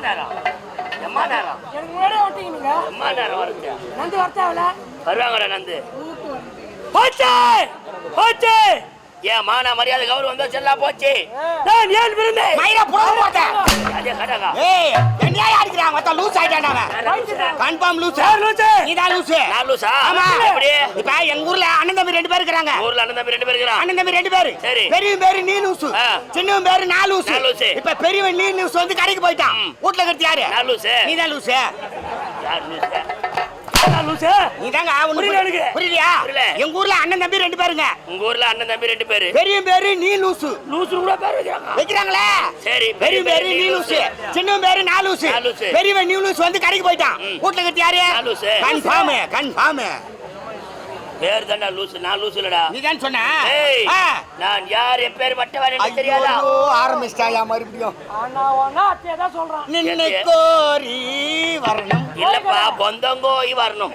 நேரம் எம்மா நேரம் எனக்கு முன்னாடியே வந்துட்டீங்க எம்மா நேரம் வருது நந்து வரத்தாவில வருவாங்கடா நந்து. போச்சு! போச்சு! ஏன் மான மரியாதை கௌரவம் வந்தா செல்லா போச்சு நான் ஏன் விருந்தேன் மயிரை புடவை போட்டேன். அதே கடகா ஏய், என்னையா அடிக்கிறான்? மொத்தம் லூஸ் ஆயிட்டான்டா அவன். Confirm loose. யார் லூசு? நீதான் லூசு. நான் லூசா ஆமா. எப்படி இப்ப எங்க ஊர்ல அண்ணன் தம்பி ரெண்டு பேர் இருக்கிறாங்க. ஊர்ல அண்ணன் தம்பி ரெண்டு பேர் இருக்கிறான் அண்ணன் தம்பி ரெண்டு பேரு. சரி. பெரியவன் பேரு நீ லூசு. ஆ. சின்னவன் பேரு நான் லூசு. இப்ப பெரியவன் நீ லூசு வந்து கடைக்கு போயிட்டான். வீட்டுல இருக்கிறது யாரு? நான் லூசு. நீதான் லூசு. யார் லூசு புரியல எனக்கு. புரியலையா? புரியல. எங்க ஊர்ல அண்ணன் தம்பி ரெண்டு பேருங்க. உங்க ஊர்ல அண்ணன் தம்பி ரெண்டு பேரு பெரியவன் பேரு நீ லூசு. லூசு கூட பேர் வைக்கிறாங்க வைக்கிறாங்களே சரி பெரியவன் பேரு நீ லூசு. சின்னவன் பேரு நான் லூசு. பெரியவன் நீ லூசு வந்து கடைக்கு போயிட்டான். வீட்டுல இருக்கிறது யாரு? கன்ஃபார்ம் கன்ஃபார்ம் பேர் தான்டா லூசு. நான் லூசு இல்லடா. நீதான் சொன்ன? ஏய் ஆ. நான் யார்? என் பேர் மட்டவன் எனக்கு தெரியாதா? ஐயோ, ஆரம்பிச்சிட்டாயா மறுபடியும்? அண்ணா ஒன்னா அத்தையை தான் சொல்றான். நின்னை கோரி வரணும். இல்லப்பா பொந்தங்கோய் வரணும்.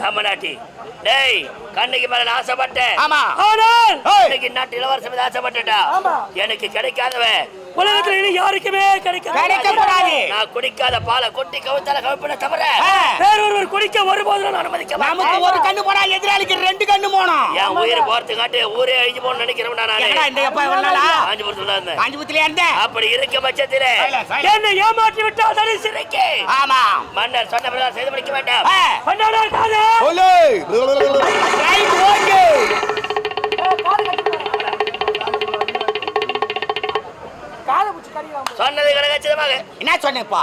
கமநாட்டி டேய் கண்ணுக்கு மேல ஆசைப்பட்டேன். ஆமா. ஆனால். இன்னைக்கு நாட்டு ஆசைப்பட்டுட்டா. ஆமா. எனக்கு கிடைக்காதவன். உலகத்துல இனி யாருக்குமே கிடைக்காது. நான் குடிக்காத பாலை கொட்டி கவுத்தால கவுப்பின தவிர ஆ. வேறொருவர் குடிக்க ஒருபோதும் நான் அனுமதிக்க நமக்கு மாட்டேன் ஒரு கண்ணு போனா எதிராளிக்கு ரெண்டு கண்ணு போனோம். என் உயிர் போறதுக்காட்டி ஊரே அழிஞ்சு போகணும்னு நினைக்கிறேன் நானு. இந்த எப்ப இவ்வளவு நாளா? காஞ்சிபுரத்துல தான் இருந்தேன். காஞ்சிபுரத்துல அப்படி இருக்க பட்சத்திலே. என்னை ஏமாற்றி விட்டால் தனி சிறைக்கு. ஆமா. மன்னர் சொன்ன பிரகாரம் செய்து முடிக்க வேண்டாம். பண்ணாடா காதா. ஓகே. சொன்னது கடகச்சிதமாக என்ன சொன்னேப்பா?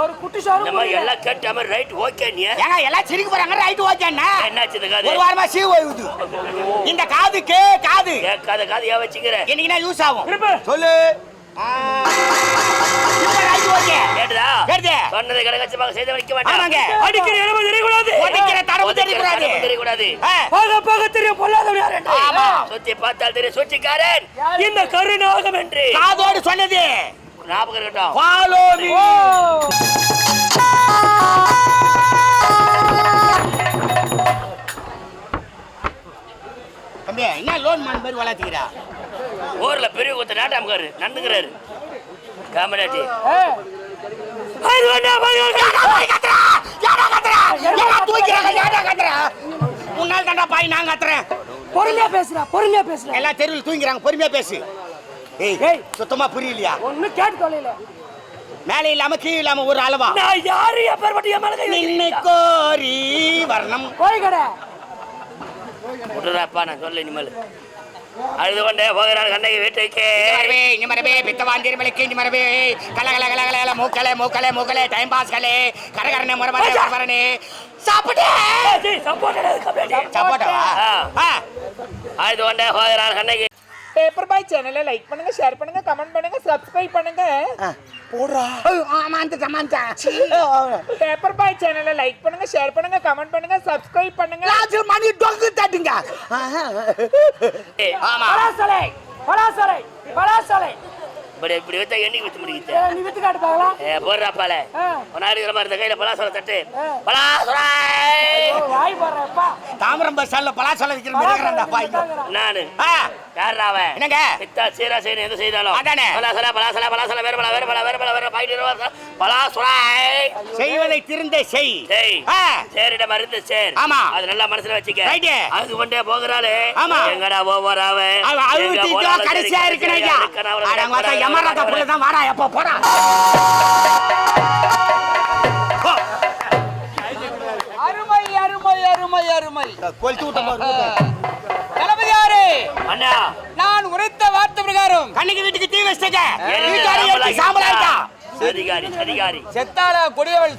ஒரு குட்டி சோறு இந்த மாதிரி எல்லாம் கேட்ட மாதிரி ரைட் ஓகே நீ? ஏங்க எல்லாம் சிரிக்க போறாங்க. ரைட் ஓகேன்னா என்னாச்சு இந்த காது? ஒரு வாரமா சீ ஓய்வுது. இந்த காது. கே காது கேட்காத காது ஏன் வச்சுக்கிற? என்னைக்குனா யூஸ் ஆகும். சொல்லு. சொன்னது செய்து முடிக்க வேண்டாம். ஆமாங்க. அடிக்கிற தெரியக்கூடாது. ஒடிக்கிற தடவு தெரியக்கூடாது. போக போக தெரியும் பொல்லாதவன். ஆமா. சுத்தி பார்த்தால் தெரியும் சூழ்ச்சிக்காரன் யாரு? இந்த கருநாகம் என்று. காதோடு சொன்னது. ஞாபகம் இருக்கட்டும். ஃபாலோ மீ தம்பி என்ன லோன் மான் மாதிரி வளர்த்துக்கிறா? ஊர்ல பெரிய குத்த நாட்டாமக்காரு நடந்துக்கிறாரு காமராட்டி முன்னாள் தாண்டா பாய் நான் கத்துறேன். பொறுமையா பேசுறா பொறுமையா பேசுறா எல்லா தெருவில் தூங்கிறாங்க பொறுமையா பேசு. ஏய். சுத்தமா புரியலையா? ஒண்ணு கேட்டு தொலைல மேலே இல்லாம கீழே இல்லாம ஒரு அளவா? நான் யாரு என் மேல நின்னை? கோரி வரணும். கோழி கடை நான் சொல்ல இனிமேல். அழுது கொண்டே போகிறார் கண்ணகி வீட்டுக்கு. இங்க மரபே பித்தவான் திருமலைக்கு இங்க மரபே கல கல கல கல கல மூக்கலே மூக்கலே மூக்கலே டைம் பாஸ் கலே கரகரனே முறமரே முறமரனே சாப்பிட்டே. ஆ. அழுது கொண்டே போகிறார் கண்ணகி. பேப்பர் பாய் சேனலை லைக் பண்ணுங்க ஷேர் பண்ணுங்க கமெண்ட் பண்ணுங்க சப்ஸ்கிரைப் பண்ணுங்க. போடுறா. ஆமாந்த சமாந்தா பேப்பர் பாய் சேனலை லைக் பண்ணுங்க ஷேர் பண்ணுங்க கமெண்ட் பண்ணுங்க சப்ஸ்கிரைப் பண்ணுங்க. லாஜர் மணி டொங்கு தட்டுங்க. ஆமா. பலாசலை பலாசலை பலாசலை. இப்படி இப்படி வச்சா நீ வித்து காட்டு பார்க்கலாம். ஏ போடுறாப்பால ஆ. ஒரு நாள் இருக்கிற மாதிரி இந்த கையில பலாசோல தட்டு. ஆ. தாமரம் பஸ் ஸ்டாண்ட்ல பலாசல விக்கிற நானு. யாரா அவன்? என்னங்க? பித்தா சீரா செய்யணும் எது செய்தாலும். அதானே. பலாசல பலாசல பலாசல வேற பலா வேற பலா வேற பலா வேற பாயிட்டு பலாசோலாய் செய்வதை திருந்த செய். செய் சேரிட மருந்து சேர். ஆமா. அது நல்லா மனசுல வச்சுக்க. அது கொண்டே போகிறாளே. ஆமா. எங்கடா போவார் அவன் அழுத்திட்டு கடைசியா இருக்கணும் ஐயா. அடங்க யமராஜா புள்ள தான் வாடா எப்ப போடா அருமை கொளுத்து விட்ட தளபதியாரே அண்ணா. நான் உரைத்த வார்த்தை பிரகாரம். கண்ணுக்கு வீட்டுக்கு தீ சாம்பலாக்கி சாம்பலாயிட்டா. அதிகாரி அதிகாரி. செத்தால கொடியவள்.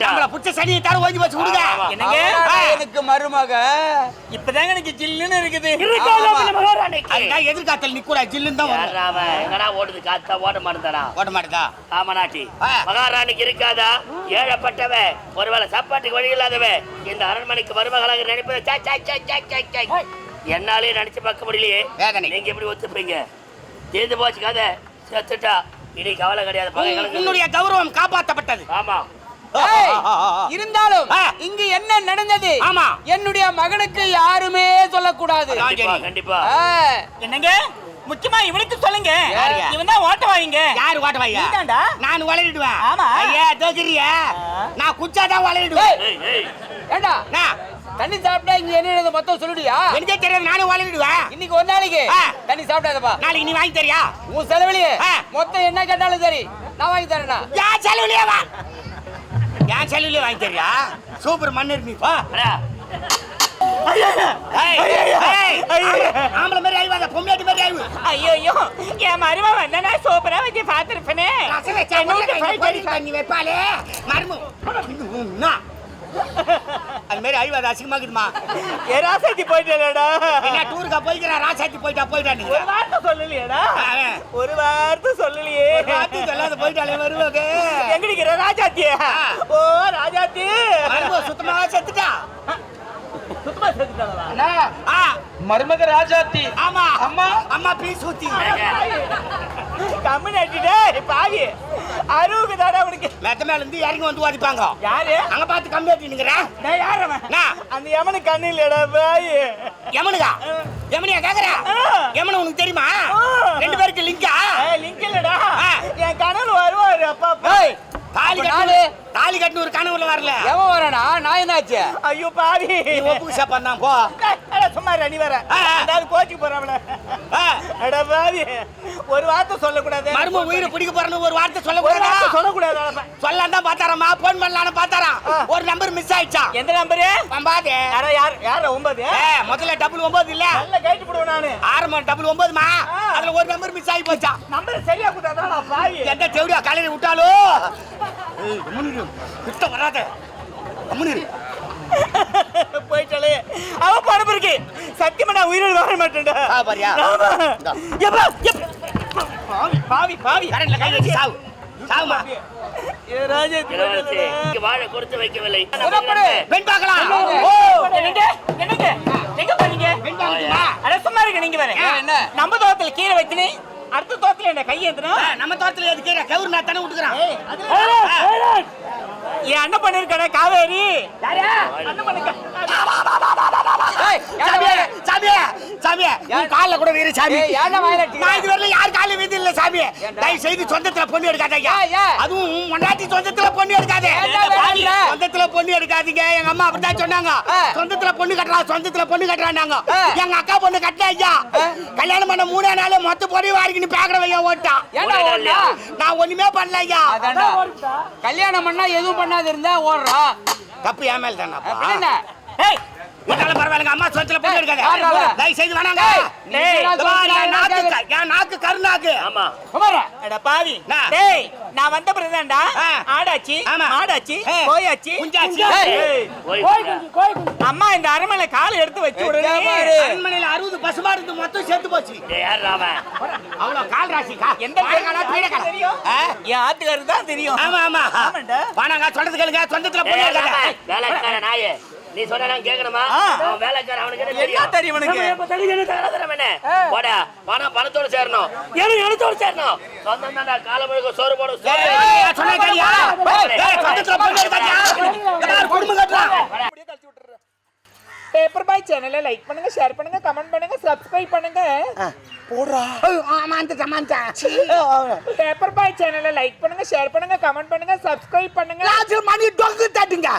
நம்மள புடிச்ச சனியை தர ஓய்வு வச்சு விடுங்க. ஆமா. என்னங்க? அவளாடா எனக்கு மருமக. இப்பதாங்க எனக்கு ஜில்லுன்னு இருக்குது. ஆமா. அதுதான் எதிர்காத்தல் நிக்கூடா ஜில்லுன்னு தான்? எங்கடா ஓடுது? காத்தா ஓட மாட்டேன்டா. ஓட மாட்டேதா? காமநாட்டி. ஆ. மகாராணிக்கு இருக்காதா? ஏழப்பட்டவன். ஒருவேளை சாப்பாட்டுக்கு வழி இல்லாதவன். இந்த அரண்மனைக்கு மருமகளாக நினைப்பதை சை, சை, சை, சை, சை, சை. என்னாலே நினைச்சு பார்க்க முடியலையே. வேதனை. நீங்க எப்படி ஒத்துப்பீங்க? தீர்ந்து போச்சு கதை. செத்துட்டா. இனி கவலை கிடையாது. உன்னுடைய கௌரவம் காப்பாற்றப்பட்டது ஆமா. இருந்தாலும். இங்கு என்ன நடந்தது? ஆமா. என்னுடைய மகனுக்கு யாருமே சொல்லக்கூடாது. கண்டிப்பா என்னங்க? முக்கியமா இவனுக்கு சொல்லுங்க? இவன் தான் ஓட்ட வாங்க யாரு ஓட்ட வையா நீதான்டா. நான் வளரிடுவேன் ஆமா. ஐயா தோக்கிறியா நான் குச்சாதான் ஏய். ஏண்டா? நான் தண்ணி சாப்பிட்டா இங்க என்ன மொத்தம் சொல்லுடியா எனக்கே தெரியாது நானும் வளரிடுவேன் இன்னைக்கு ஒரு நாளைக்கு. தண்ணி சாப்பிடாதப்பா நாளைக்கு நீ வாங்கி தரியா உன் செலவுலயே. மொத்தம் என்ன கேட்டாலும் சரி நான் வாங்கி தரேனா என் செலவுலயே வா என் செலவுலயே வாங்கி தரியா சூப்பர் மண்ணு ஏய், ஏய், ஆம்பளை மாதிரி ஆய்வாத பொம்மையாட்டி மாதிரி ஆய்வு ஐயோ என் மரும வந்தனா சூப்பரா வச்சு பாத்துருப்பனே பண்ணி வைப்பாளே மர்மு அது மாதிரி அழிவாது அசிங்கமாக்குதுமா எராசத்தி போயிட்டேடா என்ன டூருக்கா போய்க்கிறா? ராசாத்தி போயிட்டா போயிட்டா நீங்க? ஒரு வார்த்தை சொல்லலையேடா. ஒரு வார்த்தை சொல்லலையே. பார்த்து சொல்லாத போயிட்டாலே வருவாங்க எங்க நிக்கிற ராஜாத்தியா. ஓ ராஜாத்தி சுத்தமாக செத்துட்டா. செத்துட்டாளா ஆ. மருமக ராஜாத்தி. ஆமா. அம்மா. அம்மா பீஸ் ஊத்தி கம்மி நட்டிட்டே பாவி. அருவுக்கு தாடா அவனுக்கு மெத்த மேல இருந்து இறங்கி வந்து வாதிப்பாங்க யாரு? அங்க பார்த்து கம்பி ஏற்றினுங்கிற நான் யார். அந்த எவனுக்கு கண்ணு இல்லடா பாய். யமனுக்கா? யமனியா கேக்குற. யமனு உனக்கு தெரியுமா. ரெண்டு பேருக்கு லிங்கா? லிங்க் இல்லடா. என் கனவு வருவாரு அப்பா. ஏய் தாலி அப்ப கட்டு நானு? தாலி கட்டுன்னு ஒரு கனவுல வரல. எவன் வரானா? நான் என்னாச்சு? ஐயோ பாவி. நீ ஒப்புக்கு சாப்பாடு தான் போ. சும்மா ரெடி வர. அதாவது கோச்சிக்கு போறாப்ல. ஆ. அட பாவி. ஒரு வார்த்தை சொல்லக்கூடாது. மரும உயிரை பிடிக்க போறன்னு ஒரு வார்த்தை சொல்லக்கூடாதா? சொல்லக்கூடாது சொல்லலாம் தான் பார்த்தாரம்மா போன் பண்ணலான்னு பார்த்தாராம். ஒரு நம்பர் மிஸ் ஆயிடுச்சா எந்த நம்பரு பம்பாதே. யார யார் யார ஒன்பது? முதல்ல டபுள் ஒன்பது இல்ல? நல்ல கைட்டு போடுவேன் நானு. ஆரம்பம் டபுள் ஒன்பதுமா. அதுல ஒரு நம்பர் மிஸ் ஆகி போச்சா? நம்பர் சரியா கொடுத்தாதான் பாவி. எந்த தேவடியா காலையில விட்டாலோ. கிட்ட வராத. கம்முனு இரு. போயிட்டாலே அவ பணம் இருக்கு சத்தியமா நான் உயிரோடு வாழ மாட்டேன்டா. பாரியா? ஆமா. இந்தா. எப்பா, எப்பா. பாவி பாவி பாவி. கரண்ட்ல கை வச்சு சாவு. சாவுமா. ஏ ராஜா இளவரசி இங்க வாழ கொடுத்து வைக்கவில்லை. புறப்படு. பெண் பார்க்கலாம். ஓ. என்னங்க? என்னங்க? எங்க போறீங்க பெண் அட சும்மா இருக்க நீங்க வேற. என்ன? நம்ம தோட்டத்துல கீரை வைத்தினு அடுத்த தோட்டத்துல என்ன கை ஏத்தணும்? ஆ, நம்ம தோட்டத்துல எதுக்கு கவுர் நான் தானே விட்டுக்கிறேன் என் அண்ணன் பண்ணிருக்கடா காவேரி. அண்ணன் பண்ணிருக்க சாமியே உன் கால்ல கூட வீரு சாமி? நான் இதுவரையில யார் காலையும் வீதி இல்ல சாமி? தயவு செய்து சொந்தத்துல பொண்ணு எடுக்காத ஐயா ஏன், ஏன்? அதுவும் பொண்டாட்டி சொந்தத்துல பொண்ணு எடுக்காதே? சொந்தத்துல பொண்ணு எடுக்காதீங்க எங்க அம்மா அப்படிதான் சொன்னாங்க. சொந்தத்துல பொண்ணு கட்டுறா சொந்தத்துல பொண்ணு கட்டுறாங்க. எங்க அக்கா பொண்ணு கட்டினா ஐயா. கல்யாணம் பண்ண மூணே நாள் மொத்த பொடி வாரிக்கின்னு பேக்கறவையா ஓட்டான்? நான் ஒண்ணுமே பண்ணல ஐயா கல்யாணம் பண்ணா எதுவும் பண்ணாது இருந்தா ஓடுறா தப்பு ஏன் மேல தானே இருந்தாலும் பரவாயில்லைங்க அம்மா எடுக்காத யார்றா அவ? தயவு செய்து வேணாங்க. நாக்கு என் நாக்கு கருநாக்கு. ஆமா. அட பாவி? டேய் நான் வந்த பிறகுதான்டா. ஆடாச்சி ஏய். கோயாச்சி. குஞ்சாச்சி. போய் அம்மா இந்த அரண்மனை கால் எடுத்து வச்சு உடனே. அரண்மனையில அறுபது பசுமா இருந்து மொத்தம் செத்து போச்சு. அவ்வளவு கால் ராசி எந்த? தெரியும்? என் ஆத்துக்காரர் தான் தெரியும். ஆமா ஆமா. ஆமாண்டா. வானாங்க சொல்றது கேளுங்க. சொந்தத்துல? வேலைக்கார நாயே நீ சொன்னா நான் கேட்கணுமா. அவன் வேலைக்கார அவனுக்கு என்ன தெரியும்? எப்ப தெரியும் என்ன தகராறு என்ன? போடா பணம் பணத்தோட சேரணும். எனக்கு எழுத்தோட சேரணும். சொந்தம் காலம் முழுக்க சோறு போட பேப்பர் பாய் சேனலை லைக் பண்ணுங்க ஷேர் பண்ணுங்க கமெண்ட் பண்ணுங்க சப்ஸ்கிரைப் பண்ணுங்க. பேப்பர் பாய் சேனலை லைக் பண்ணுங்க ஷேர் பண்ணுங்க கமெண்ட் பண்ணுங்க சப்ஸ்கிரைப் பண்ணுங்க. மணி டொங்கு தட்டுங்க.